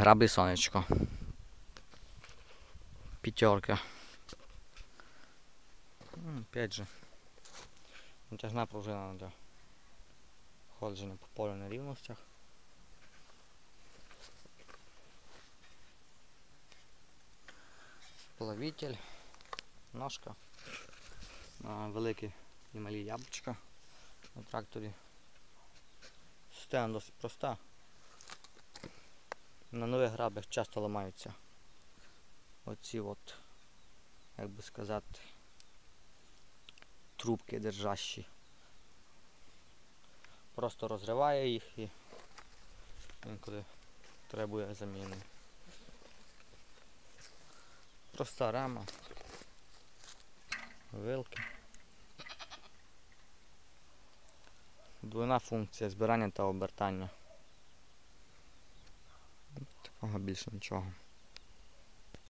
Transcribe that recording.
Граблі сонечко. П'ятерка. Опять же. Натяжна пружина для ходження по полю на рівностях. Плавитель, ножка, великі і малі яблучка на тракторі. Система досить проста. На нових граблях часто ламаються оці от, як би сказати, трубки держащі. Просто розриває їх і інколи требує заміни. Проста рама, вилки. Двойна функція збирання та обертання. Такого більше нічого.